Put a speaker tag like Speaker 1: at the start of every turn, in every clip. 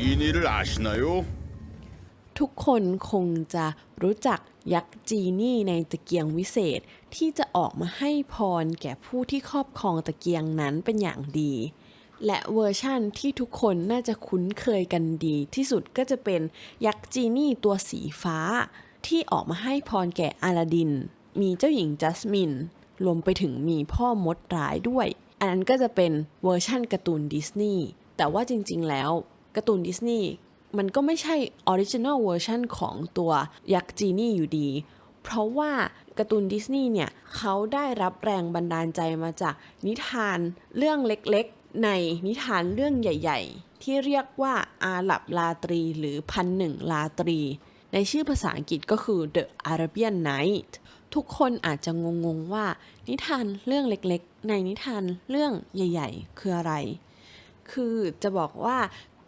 Speaker 1: 지니를 아시나요?
Speaker 2: ทุกคนคงจะรู้จักยักษ์จีนี่ในตะเกียงวิเศษ ที่จะออกมาให้พรแก่ผู้ที่ครอบครองตะเกียงนั้นเป็นอย่างดี และเวอร์ชั่นที่ทุกคนน่าจะคุ้นเคยกันดี ที่สุดก็จะเป็นยักษ์จีนี่ตัวสีฟ้า ที่ออกมาให้พรแก่อาลาดิน มีเจ้าหญิงจัสมิน รวมไปถึงมีพ่อมดร้ายด้วย อันนั้นก็จะเป็นเวอร์ชั่นการ์ตูนดิสนีย์แต่ว่าจริงๆแล้ว การ์ตูนดิสนีย์มันก็ไม่ใช่ออริจิน l ลเวอร์ชันของตัวยักษ์จีนี่อยู่ดี เพราะว่าการ์ตูนดิสนีย์เนี่ยเขาได้รับแรงบันดาลใจมาจากนิทานเรื่องเล็กๆ ในนิทานเรื่องใหญ่ ๆ ที่เรียกว่าอาหรับลาตรีหรือพันหนึ่งลาตรี ในชื่อภาษาอังกฤษก็คือ The Arabian Night ทุกคนอาจจะงงๆว่านิทานเรื่องเล็กๆ ในนิทานเรื่องใหญ่ ๆ คืออะไร คือจะบอกว่า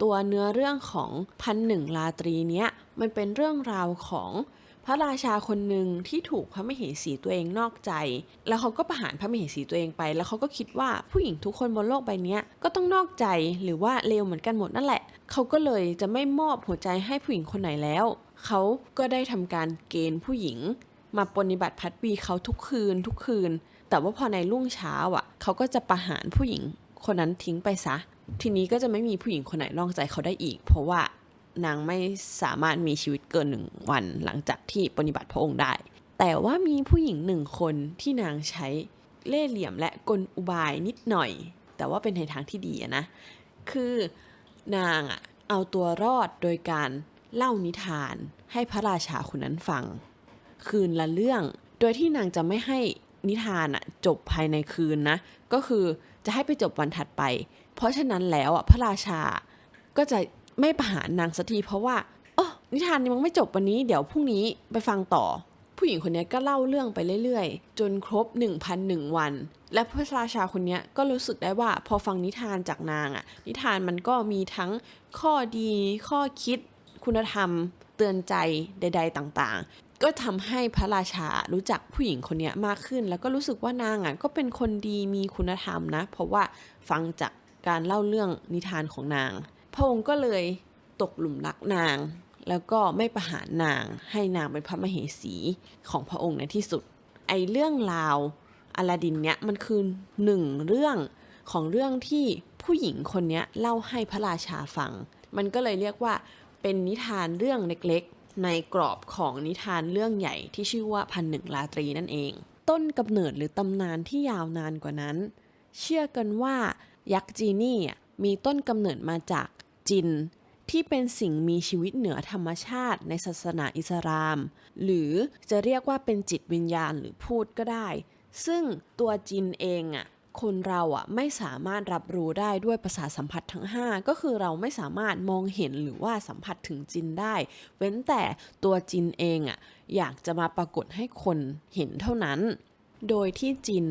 Speaker 2: ตัวเนื้อเรื่องของพันหนึ่งราตรีเนี้ยมันเป็นเรื่องราวของพระราชาคนหนึ่งที่ถูกพระมเหสีตัวเองนอกใจ แล้วเขาก็ประหารพระมเหสีตัวเองไป แล้วเขาก็คิดว่าผู้หญิงทุกคนบนโลกใบนี้ก็ต้องนอกใจหรือว่าเลวเหมือนกันหมดนั่นแหละ เขาก็เลยจะไม่มอบหัวใจให้ผู้หญิงคนไหนแล้ว เขาก็ได้ทำการเกณฑ์ผู้หญิง มาปฏิบัติพัดวีเขาทุกคืนทุกคืน แต่ว่าพอในรุ่งเช้าอะ เขาก็จะประหารผู้หญิงคนนั้นทิ้งไปซะ ทีนี้ก็จะไม่มีผู้หญิงคนไหนนอกใจเขาได้อีก เพราะว่านางไม่สามารถมีชีวิตเกินหนึ่งวันหลังจากที่ปฏิบัติพระองค์ได้ แต่ว่ามีผู้หญิงหนึ่งคนที่นางใช้เล่ห์เหลี่ยมและกลอุบายนิดหน่อย แต่ว่าเป็นในทางที่ดีนะ คือนางอะเอาตัวรอดโดยการเล่านิทานให้พระราชาคนนั้นฟัง คืนละเรื่อง โดยที่นางจะไม่ให้นิทานอะจบภายในคืนนะ ก็คือจะให้ไปจบวันถัดไป เพราะฉะนั้นแล้วอะพระราชาก็จะไม่ประหารนางสักทีเพราะว่าเออนิทานนี้มันไม่จบวันนี้ เดี๋ยวพรุ่งนี้ไปฟังต่อ ผู้หญิงคนนี้ก็เล่าเรื่องไปเรื่อยๆ จนครบ 1,001 วัน และพระราชาคนนี้ก็รู้สึกได้ว่าพอฟังนิทานจากนางอะ นิทานมันก็มีทั้งข้อดี ข้อคิด คุณธรรม เตือนใจใด ๆ ต่างๆก็ทำให้พระราชารู้จักผู้หญิงคนนี้มากขึ้น แล้วก็รู้สึกว่านางอะก็เป็นคนดีมีคุณธรรมนะ เพราะว่าฟังจาก การเล่าเรื่องนิทานของนาง พระองค์ก็เลยตกหลุมรักนาง แล้วก็ไม่ประหารนาง ให้นางเป็นพระมเหสีของพระองค์ในที่สุด ไอเรื่องราวอลาดินเนี้ยมันคือหนึ่งเรื่องของเรื่องที่ผู้หญิงคนเนี้ยเล่าให้พระราชาฟัง มันก็เลยเรียกว่าเป็นนิทานเรื่องเล็กๆ ในกรอบของนิทานเรื่องใหญ่ที่ชื่อว่าพันหนึ่งราตรีนั่นเอง ต้นกำเนิดหรือตำนานที่ยาวนานกว่านั้น เชื่อกันว่า ยักษ์จีนี่มีต้นกำเนิดมาจากจิน ที่เป็นสิ่งมีชีวิตเหนือธรรมชาติในศาสนาอิสลาม หรือจะเรียกว่าเป็นจิตวิญญาณหรือพูดก็ได้ ซึ่งตัวจินเองอะคนเราอะไม่สามารถรับรู้ได้ด้วยประสาทสัมผัสทั้ง 5 ก็คือเราไม่สามารถมองเห็นหรือว่าสัมผัสถึงจินได้ เว้นแต่ตัวจินเองอะอยากจะมาปรากฏให้คนเห็นเท่านั้น โดยที่จิน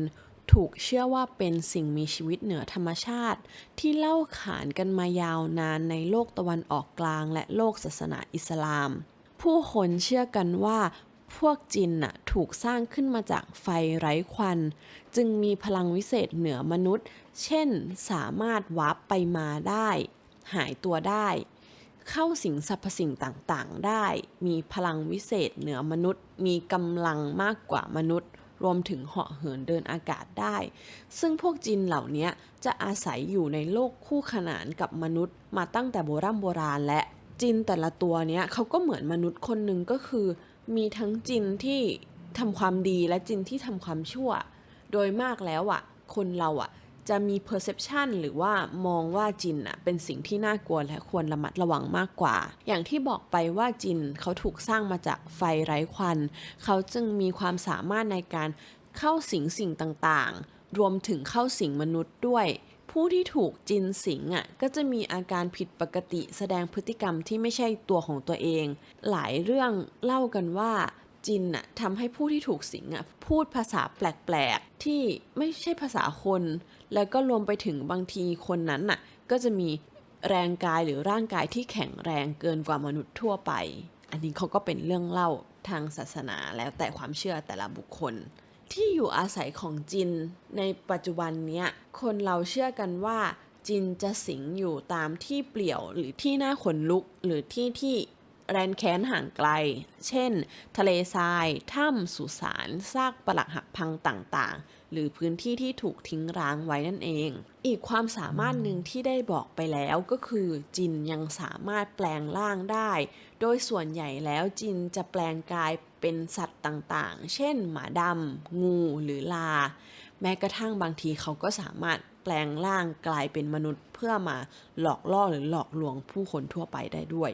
Speaker 2: ถูกเชื่อว่าเป็นสิ่งมีชีวิตเหนือธรรมชาติ ที่เล่าขานกันมายาวนานในโลกตะวันออกกลางและโลกศาสนาอิสลาม ผู้คนเชื่อกันว่าพวกจินน่ะถูกสร้างขึ้นมาจากไฟไร้ควัน จึงมีพลังวิเศษเหนือมนุษย์ เช่นสามารถวาร์ปไปมาได้ หายตัวได้ เข้าสิงสรรพสิ่งต่างๆ ได้ มีพลังวิเศษเหนือมนุษย์ มีกำลังมากกว่ามนุษย์ รวมถึงเหาะเหินเดินอากาศได้ ซึ่งพวกจินเหล่านี้จะอาศัยอยู่ในโลกคู่ขนานกับมนุษย์ มาตั้งแต่โบราณโบราณและจินแต่ละตัวเนี้ยเขาก็เหมือนมนุษย์คนหนึ่งก็คือ มีทั้งจินที่ทำความดีและจินที่ทำความชั่ว โดยมากแล้วอะ คนเราอะ จะมี perception หรือว่ามองว่าจินอะเป็นสิ่งที่น่ากลัวและควรระมัดระวังมากกว่า อย่างที่บอกไปว่าจินเขาถูกสร้างมาจากไฟไร้ควัน เขาจึงมีความสามารถในการเข้าสิงสิ่งต่างๆ รวมถึงเข้าสิงมนุษย์ด้วย ผู้ที่ถูกจินสิงอะก็จะมีอาการผิดปกติแสดงพฤติกรรมที่ไม่ใช่ตัวของตัวเอง หลายเรื่องเล่ากันว่าจินน่ะทำให้ผู้ที่ถูกสิงอะพูดภาษาแปลก ที่ไม่ใช่ภาษาคน แล้วก็รวมไปถึงบางทีคนนั้นน่ะก็จะมีแรงกายหรือร่างกายที่แข็งแรงเกินกว่ามนุษย์ทั่วไป อันนี้เขาก็เป็นเรื่องเล่าทางศาสนาแล้วแต่ความเชื่อแต่ละบุคคล ที่อยู่อาศัยของจิน ในปัจจุบันเนี้ยคนเราเชื่อกันว่าจินจะสิงอยู่ตามที่เปลี่ยวหรือที่น่าขนลุกหรือที่ที่ แรนแค้นห่างไกล เช่น ทะเลทราย ถ้ำสุสานซากปรักหักพังต่างๆ หรือพื้นที่ที่ถูกทิ้งร้างไว้นั่นเอง อีกความสามารถหนึ่งที่ได้บอกไปแล้วก็คือจินยังสามารถแปลงร่างได้ โดยส่วนใหญ่แล้วจินจะแปลงกายเป็นสัตว์ต่างๆ เช่น หมาดำ งู หรือลา แม้กระทั่งบางทีเขาก็สามารถแปลงร่างกลายเป็นมนุษย์เพื่อมาหลอกล่อหรือหลอกลวงผู้คนทั่วไปได้ด้วย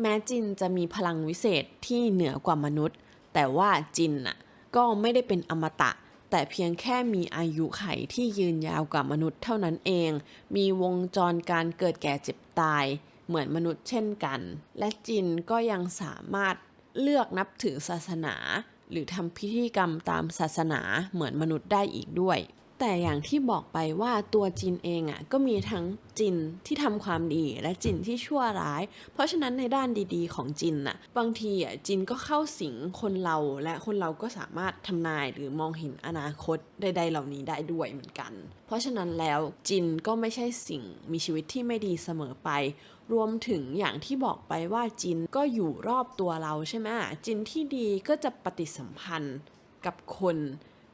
Speaker 2: แม้จินจะมีพลังวิเศษที่เหนือกว่ามนุษย์ แต่ว่าจินน่ะก็ไม่ได้เป็นอมตะ แต่เพียงแค่มีอายุไขที่ยืนยาวกว่ามนุษย์เท่านั้นเอง มีวงจรการเกิดแก่เจ็บตาย เหมือนมนุษย์เช่นกัน และจินก็ยังสามารถเลือกนับถือศาสนา หรือทำพิธีกรรมตามศาสนาเหมือนมนุษย์ได้อีกด้วย แต่อย่างที่บอกไปว่าตัวจินเองอะก็มีทั้งจินที่ทำความดีและจินที่ชั่วร้าย เพราะฉะนั้นในด้านดีๆของจินน่ะบางทีอะจินก็เข้าสิงคนเราและคนเราก็สามารถทำนายหรือมองเห็นอนาคตใดๆเหล่านี้ได้ด้วยเหมือนกัน เพราะฉะนั้นแล้วจินก็ไม่ใช่สิ่งมีชีวิตที่ไม่ดีเสมอไป รวมถึงอย่างที่บอกไปว่าจินก็อยู่รอบตัวเราใช่ไหมจินที่ดีก็จะปฏิสัมพันธ์กับคน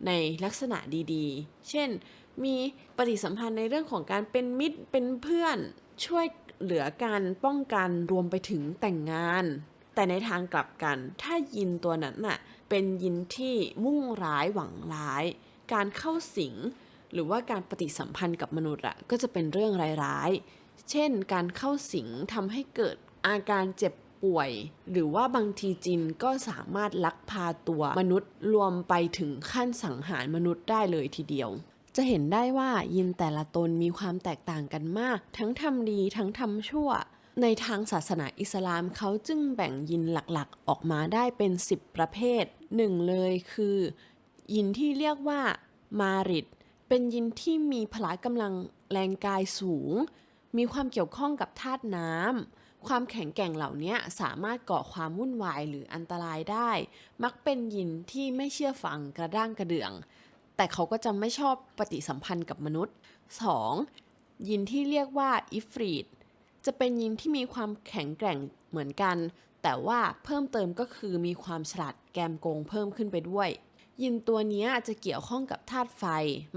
Speaker 2: ในลักษณะดีๆ เช่น มีปฏิสัมพันธ์ในเรื่องของการเป็นมิตร เป็นเพื่อน ช่วยเหลือการป้องกันรวมไปถึงแต่งงาน แต่ในทางกลับกัน ถ้ายินตัวนั้นน่ะ เป็นยินที่มุ่งร้ายหวังร้าย การเข้าสิง หรือว่าการปฏิสัมพันธ์กับมนุษย์อะก็จะเป็นเรื่องร้ายๆ เช่น การเข้าสิงทำให้เกิดอาการเจ็บ ป่วย หรือว่าบางทีจินก็สามารถลักพาตัวมนุษย์รวมไปถึงขั้นสังหารมนุษย์ได้เลยทีเดียวจะเห็นได้ว่ายินแต่ละตนมีความแตกต่างกันมาก ทั้งทำดีทั้งทำชั่ว ในทางศาสนาอิสลามเขาจึงแบ่งยินหลักๆ ออกมาได้เป็น 10 ประเภทหนึ่งเลยคือ ยินที่เรียกว่ามาริดเป็นยินที่มีพละกำลังแรงกายสูง มีความเกี่ยวข้องกับธาตุน้ำ ความแข็งแกร่งเหล่านี้สามารถก่อความวุ่นวายหรืออันตรายได้ มักเป็นยินที่ไม่เชื่อฟังกระด้างกระเดื่อง แต่เขาก็จะไม่ชอบปฏิสัมพันธ์กับมนุษย์ 2. ยินที่เรียกว่าอิฟรีดจะเป็นยินที่มีความแข็งแกร่งเหมือนกัน แต่ว่าเพิ่มเติมก็คือมีความฉลาดแกมโกงเพิ่มขึ้นไปด้วย ยินตัวนี้จะเกี่ยวข้องกับธาตุไฟ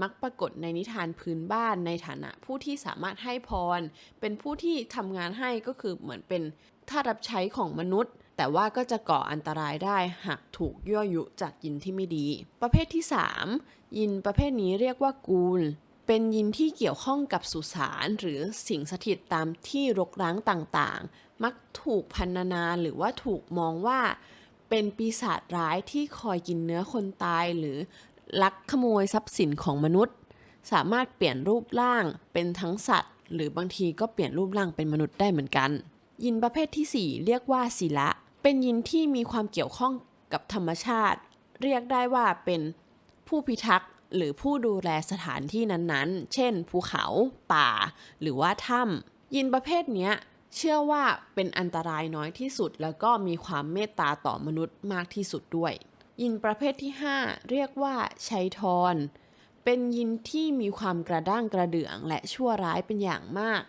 Speaker 2: มักปรากฏในนิทานพื้นบ้านในฐานะผู้ที่สามารถให้พร เป็นผู้ที่ทำงานให้ก็คือเหมือนเป็นทาสรับใช้ของมนุษย์ แต่ว่าก็จะก่ออันตรายได้หากถูกยั่วยุจากยินที่ไม่ดี ประเภทที่ 3 ยินประเภทนี้เรียกว่ากูล เป็นยินที่เกี่ยวข้องกับสุสานหรือสิ่งสถิตตามที่รกร้างต่างๆ มักถูกพันนาหรือว่าถูกมองว่า เป็นปีศาจร้ายที่คอยกินเนื้อคนตายหรือลักขโมยทรัพย์สินของมนุษย์ สามารถเปลี่ยนรูปร่างเป็นทั้งสัตว์ หรือบางทีก็เปลี่ยนรูปร่างเป็นมนุษย์ได้เหมือนกัน ยินประเภทที่ 4 เรียกว่าศิละ เป็นยินที่มีความเกี่ยวข้องกับธรรมชาติ เรียกได้ว่าเป็นผู้พิทักษ์หรือผู้ดูแลสถานที่นั้นๆ เช่น ภูเขา ป่า หรือว่าถ้ำยินประเภทเนี้ย เชื่อว่าเป็นอันตรายน้อยที่สุด แล้วก็มีความเมตตาต่อมนุษย์มากที่สุดด้วย ยินประเภทที่ 5 เรียกว่าชัยทรเป็นยินที่มีความกระด้างกระเดื่องและชั่วร้ายเป็นอย่างมาก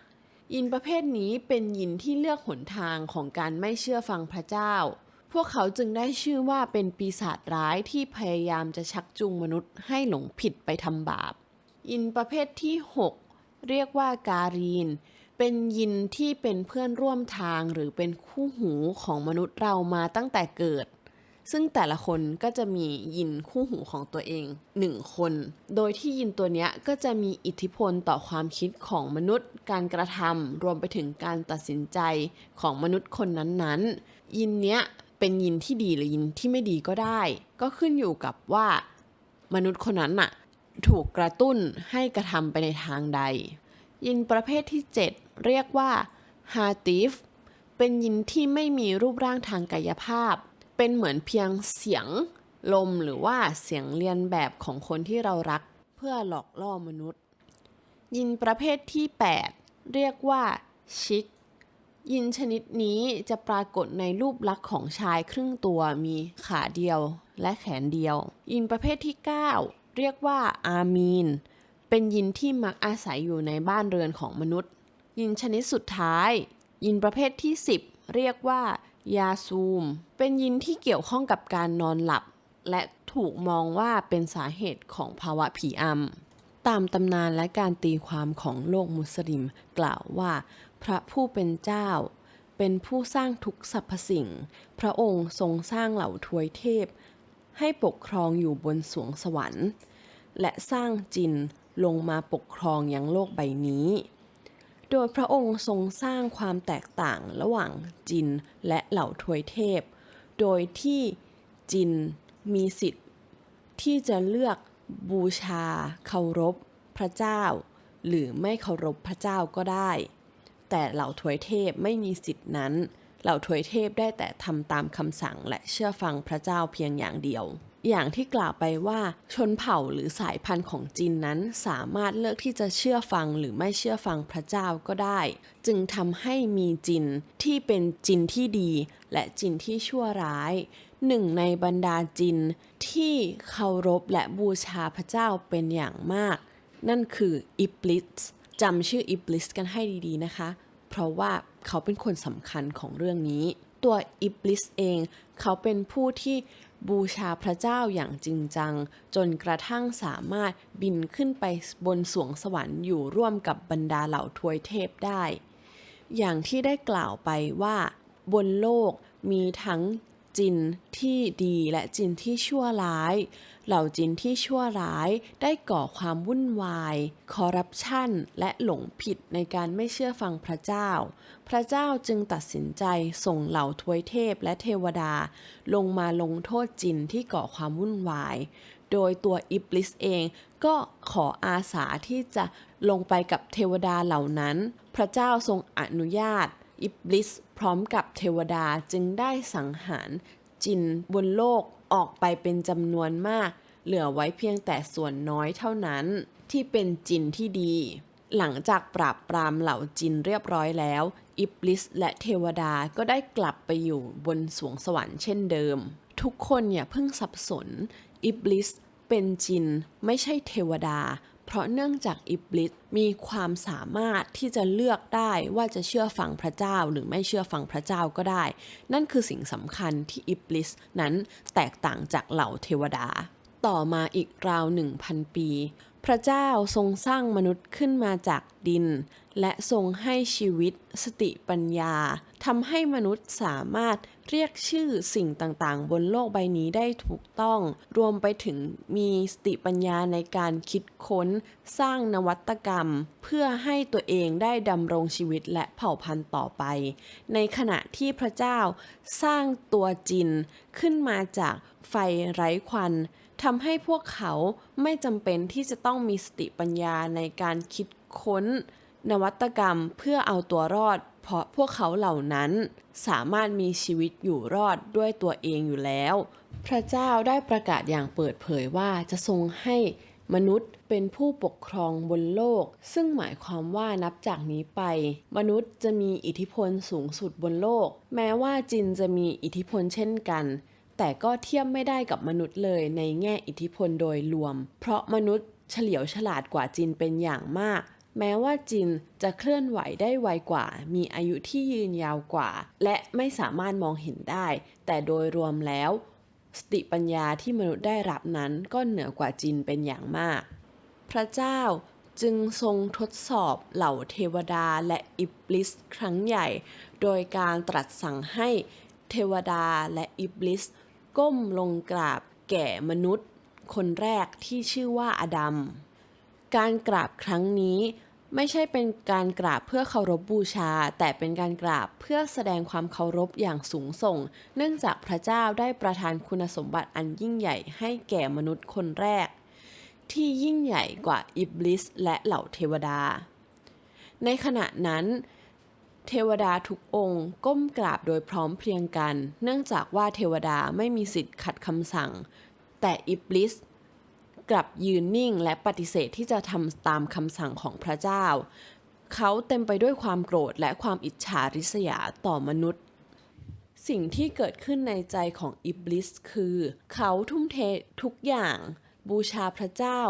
Speaker 2: ยินประเภทนี้เป็นยินที่เลือกหนทางของการไม่เชื่อฟังพระเจ้า พวกเขาจึงได้ชื่อว่าเป็นปีศาจร้ายที่พยายามจะชักจูงมนุษย์ให้หลงผิดไปทำบาป ยินประเภทที่ 6 เรียกว่าการีน เป็นยินที่เป็นเพื่อนร่วมทางหรือเป็นคู่หูของมนุษย์เรามาตั้งแต่เกิด ซึ่งแต่ละคนก็จะมียินคู่หูของตัวเองหนึ่งคน โดยที่ยินตัวเนี้ยก็จะมีอิทธิพลต่อความคิดของมนุษย์ การกระทำรวมไปถึงการตัดสินใจของมนุษย์คนนั้นๆ ยินเนี้ยเป็นยินที่ดีหรือยินที่ไม่ดีก็ได้ ก็ขึ้นอยู่กับว่ามนุษย์คนนั้นน่ะถูกกระตุ้นให้กระทำไปในทางใด ยินประเภทที่ 7 เรียกว่าฮาติฟเป็นยินที่ไม่มีรูปร่างทางกายภาพ เป็นเหมือนเพียงเสียงลมหรือว่าเสียงเรียนแบบของคนที่เรารักเพื่อหลอกล่อมนุษย์ ยินประเภทที่ 8 เรียกว่าชิก ยินชนิดนี้จะปรากฏในรูปลักษณ์ของชายครึ่งตัวมีขาเดียวและแขนเดียว ยินประเภทที่ 9 เรียกว่าอามีน เปเป็นยินที่มักอาศัยอยู่ในบ้านเรือนของมนุษย์ ยินชนิดสุดท้าย ยินประเภทที่ 10 เรียกว่ายาซูม เป็นยินที่เกี่ยวข้องกับการนอนหลับ และถูกมองว่าเป็นสาเหตุของภาวะผีอำตามตำนานและการตีความของโลกมุสลิมกล่าวว่า พระผู้เป็นเจ้า เป็นผู้สร้างทุกสรรพสิ่ง พระองค์ทรงสร้างเหล่าทวยเทพ ให้ปกครองอยู่บนสวงสวรรค์ และสร้างจินลงมาปกครองยังโลกใบนี้ โดยพระองค์ทรงสร้างความแตกต่างระหว่างจินและเหล่าทวยเทพ โดยที่จินมีสิทธิ์ ที่จะเลือกบูชาเคารพพระเจ้า หรือไม่เคารพพระเจ้าก็ได้ แต่เหล่าทวยเทพไม่มีสิทธินั้น เหล่าทวยเทพได้แต่ทำตามคำสั่งและเชื่อฟังพระเจ้าเพียงอย่างเดียว อย่างที่กล่าวไปว่าชนเผ่าหรือสายพันธุ์ของจีนนั้นสามารถเลือกที่จะเชื่อฟังหรือไม่เชื่อฟังพระเจ้าก็ได้ จึงทำให้มีจินที่เป็นจินที่ดี และจินที่ชั่วร้ายหนึ่งในบรรดาจินที่เคารพและบูชาพระเจ้าเป็นอย่างมาก นั่นคืออิบลิสจำชื่ออิบลิสกันให้ดีๆนะคะ เพราะว่าเขาเป็นคนสำคัญของเรื่องนี้ ตัวอิบลิสเอง เขาเป็นผู้ที่ บูชาพระเจ้าอย่างจริงจัง จนกระทั่งสามารถบินขึ้นไปบนสวงสวรรค์อยู่ร่วมกับบรรดาเหล่าทวยเทพได้ อย่างที่ได้กล่าวไปว่าบนโลกมีทั้งจินที่ดีและจินที่ชั่วร้าย เหล่าจินที่ชั่วร้ายได้ก่อความวุ่นวาย คอร์รัปชัน และหลงผิดในการไม่เชื่อฟังพระเจ้า พระเจ้าจึงตัดสินใจส่งเหล่าทวยเทพและเทวดา ลงมาลงโทษจินที่ก่อความวุ่นวาย โดยตัวอิบลิสเองก็ขออาสาที่จะลงไปกับเทวดาเหล่านั้น พระเจ้าทรงอนุญาต อิบลิสพร้อมกับเทวดาจึงได้สังหารจินบนโลก ออกไปเป็นจำนวนมาก เหลือไว้เพียงแต่ส่วนน้อยเท่านั้นที่เป็นจินที่ดี หลังจากปราบปรามเหล่าจินเรียบร้อยแล้ว อิบลิสและเทวดาก็ได้กลับไปอยู่บนสวงสวรรค์เช่นเดิม ทุกคนอย่าเพิ่งสับสน อิบลิสเป็นจินไม่ใช่เทวดา เพราะเนื่องจากอิบลิสมีความสามารถที่จะเลือกได้ว่าจะเชื่อฟังพระเจ้าหรือไม่เชื่อฟังพระเจ้าก็ได้ นั่นคือสิ่งสำคัญที่อิบลิสนั้นแตกต่างจากเหล่าเทวดา ต่อมาอีกราวหนึ่งพันปี พระเจ้าทรงสร้างมนุษย์ขึ้นมาจากดิน และทรงให้ชีวิตสติปัญญาทำให้มนุษย์สามารถเรียกชื่อสิ่งต่างๆ บนโลกใบนี้ได้ถูกต้อง รวมไปถึงมีสติปัญญาในการคิดค้น สร้างนวัตกรรม เพื่อให้ตัวเองได้ดำรงชีวิตและเผ่าพันธุ์ต่อไป ในขณะที่พระเจ้าสร้างตัวจินขึ้นมาจากไฟไร้ควัน ทำให้พวกเขาไม่จำเป็นที่จะต้องมีสติปัญญาในการคิดค้น นวัตกรรมเพื่อเอาตัวรอด เพราะพวกเขาเหล่านั้น สามารถมีชีวิตอยู่รอดด้วยตัวเองอยู่แล้ว พระเจ้าได้ประกาศอย่างเปิดเผยว่าจะทรงให้มนุษย์เป็นผู้ปกครองบนโลก ซึ่งหมายความว่านับจากนี้ไป มนุษย์จะมีอิทธิพลสูงสุดบนโลก แม้ว่าจินจะมีอิทธิพลเช่นกัน แต่ก็เทียบไม่ได้กับมนุษย์เลยในแง่อิทธิพลโดยรวม เพราะมนุษย์เฉลียวฉลาดกว่าจินเป็นอย่างมาก แม้ว่าจินจะเคลื่อนไหวได้ไวกว่า มีอายุที่ยืนยาวกว่า และไม่สามารถมองเห็นได้ แต่โดยรวมแล้ว สติปัญญาที่มนุษย์ได้รับนั้นก็เหนือกว่าจินเป็นอย่างมาก พระเจ้าจึงทรงทดสอบเหล่าเทวดาและอิบลิสครั้งใหญ่ โดยการตรัสสั่งให้เทวดาและอิบลิส ก้มลงกราบแก่มนุษย์ คนแรกที่ชื่อว่าอดัม การกราบครั้งนี้ไม่ใช่เป็นการกราบเพื่อเคารพบูชา แต่เป็นการกราบเพื่อแสดงความเคารพอย่างสูงส่ง เนื่องจากพระเจ้าได้ประทานคุณสมบัติอันยิ่งใหญ่ให้แก่มนุษย์คนแรก ที่ยิ่งใหญ่กว่าอิบลิสและเหล่าเทวดา ในขณะนั้น เทวดาทุกองค์ ก้มกราบโดยพร้อมเพรียงกัน เนื่องจากว่าเทวดาไม่มีสิทธิ์ขัดคำสั่ง แต่อิบลิสกลับยืนนิ่งและปฏิเสธที่จะทำตามคำสั่งของพระเจ้า เขาเต็มไปด้วยความโกรธและความอิจฉาริษยาต่อมนุษย์ สิ่งที่เกิดขึ้นในใจของอิบลิสคือ เขาทุ่มเททุกอย่าง บูชาพระเจ้า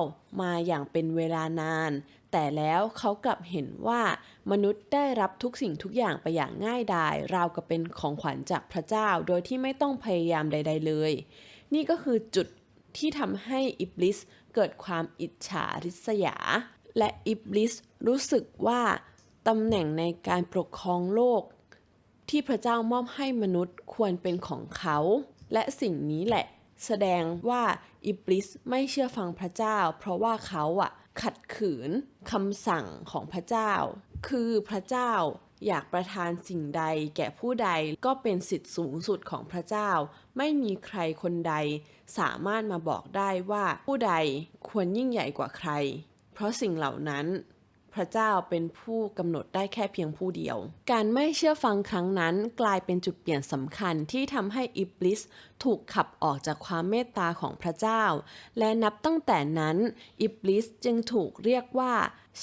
Speaker 2: มาอย่างเป็นเวลานาน แต่แล้วเขากลับเห็นว่ามนุษย์ได้รับทุกสิ่งทุกอย่างไปอย่างง่ายดาย ราวกับเป็นของขวัญจากพระเจ้าโดยที่ไม่ต้องพยายามใด ๆ เลย นี่ก็คือจุดที่ทำให้อิบลิสเกิดความอิจฉาริษยา และอิบลิสรู้สึกว่าตำแหน่งในการปกครองโลก ที่พระเจ้ามอบให้มนุษย์ควรเป็นของเขา และสิ่งนี้แหละ แสดงว่าอิบลิสไม่เชื่อฟังพระเจ้า เพราะว่าเขาอะ ขัดขืนคำสั่งของพระเจ้า คือพระเจ้าอยากประทานสิ่งใดแก่ผู้ใดก็เป็นสิทธิสูงสุดของพระเจ้า ไม่มีใครคนใดสามารถมาบอกได้ว่าผู้ใดควรยิ่งใหญ่กว่าใคร เพราะสิ่งเหล่านั้น พระเจ้าเป็นผู้กำหนดได้แค่เพียงผู้เดียว การไม่เชื่อฟังครั้งนั้นกลายเป็นจุดเปลี่ยนสำคัญที่ทำให้อิบลิสถูกขับออกจากความเมตตาของพระเจ้า และนับตั้งแต่นั้นอิบลิสจึงถูกเรียกว่า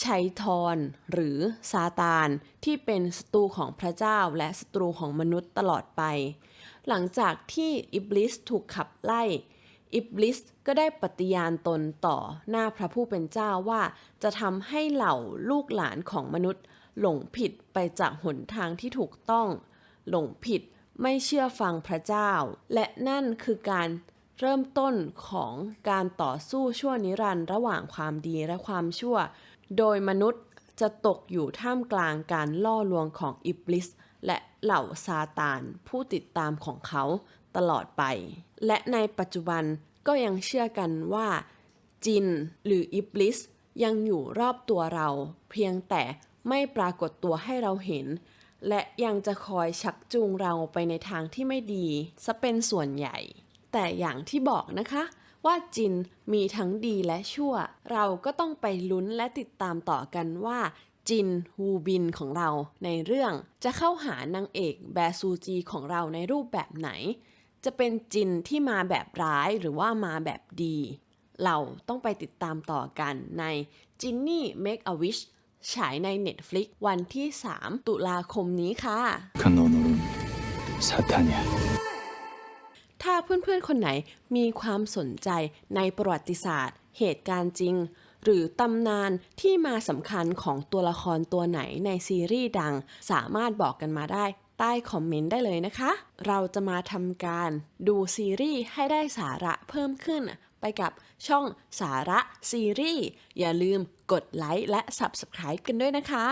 Speaker 2: ชัยทอนหรือซาตาน ที่เป็นศัตรูของพระเจ้าและศัตรูของมนุษย์ตลอดไป หลังจากที่อิบลิสถูกขับไล่ อิบลิสก็ได้ปฏิญาณตนต่อหน้าพระผู้เป็นเจ้าว่าจะทำให้เหล่าลูกหลานของมนุษย์ หลงผิดไปจากหนทางที่ถูกต้อง หลงผิดไม่เชื่อฟังพระเจ้า และนั่นคือการเริ่มต้นของการต่อสู้ชั่วนิรันดร์ระหว่างความดีและความชั่ว โดยมนุษย์จะตกอยู่ท่ามกลางการล่อลวงของอิบลิสและเหล่าซาตานผู้ติดตามของเขาตลอดไป และในปัจจุบันก็ยังเชื่อกันว่า จินหรืออิบลิสยังอยู่รอบตัวเรา เพียงแต่ไม่ปรากฏตัวให้เราเห็น และยังจะคอยชักจูงเราไปในทางที่ไม่ดีซะเป็นส่วนใหญ่ แต่อย่างที่บอกนะคะว่าจินมีทั้งดีและชั่ว เราก็ต้องไปลุ้นและติดตามต่อกันว่า จินฮูบินของเราในเรื่องจะเข้าหานางเอกแบซูจีของเราในรูปแบบไหน จะเป็นจินที่มาแบบร้ายหรือว่ามาแบบดี เราต้องไปติดตามต่อกันใน Ginny Make a Wish ฉายใน Netflix วันที่ 3 ตุลาคมนี้ค่ะ
Speaker 1: ขนมซาตาน
Speaker 2: ถ้าเพื่อนๆ คนไหนมีความสนใจในประวัติศาสตร์ เหตุการณ์จริง หรือตำนานที่มาสำคัญของตัวละครตัวไหนในซีรีส์ดัง สามารถบอกกันมาได้ ใต้คอมเมนต์ได้เลยนะคะ เราจะมาทำการดูซีรีส์ให้ได้สาระเพิ่มขึ้น ไปกับช่องสาระซีรีส์อย่าลืมกดไลค์และ Subscribe กันด้วยนะคะ